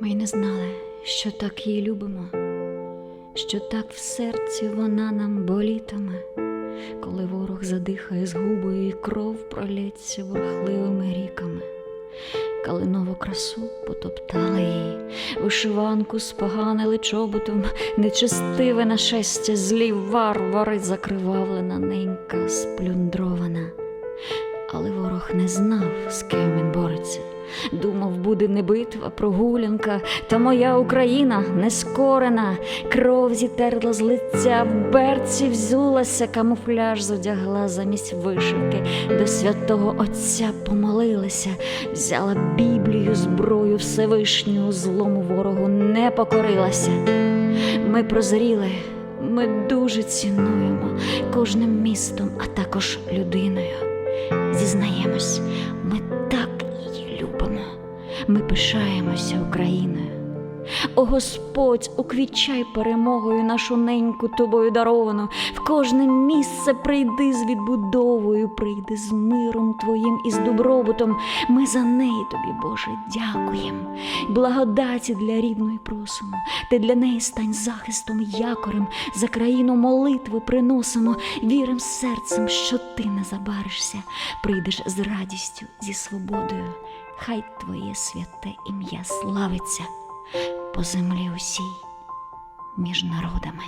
Ми й не знали, що так її любимо, що так в серці вона нам болітиме, коли ворог задихає згубою і кров пролється бурхливими ріками. Калинову красу потоптали її, вишиванку споганили чоботом, нечестиве нашестя, злі варвари, закривавлена ненька, сплюндрована. Але ворог не знав, з ким він бореться. Думав, буде не битва, прогулянка, та моя Україна нескорена, кров зітерла з лиця, в берці взулася, камуфляж зодягла замість вишивки, до святого Отця помолилася, взяла Біблію, зброю Всевишнього, злому ворогу не покорилася. Ми прозріли, ми дуже цінуємо кожним містом, а також людиною. Зізнаємось, ми так її любимо, ми пишаємося Україною. О Господь, уквічай перемогою нашу неньку тобою даровану, в кожне місце прийди з відбудовою, прийди з миром твоїм і з добробутом. Ми за неї тобі, Боже, дякуємо. Благодаті для рідної просимо, ти для неї стань захистом, якорем, за країну молитви приносимо, вірим серцем, що ти не забаришся, прийдеш з радістю, зі свободою. Хай твоє святе ім'я славиться по землі усій між народами.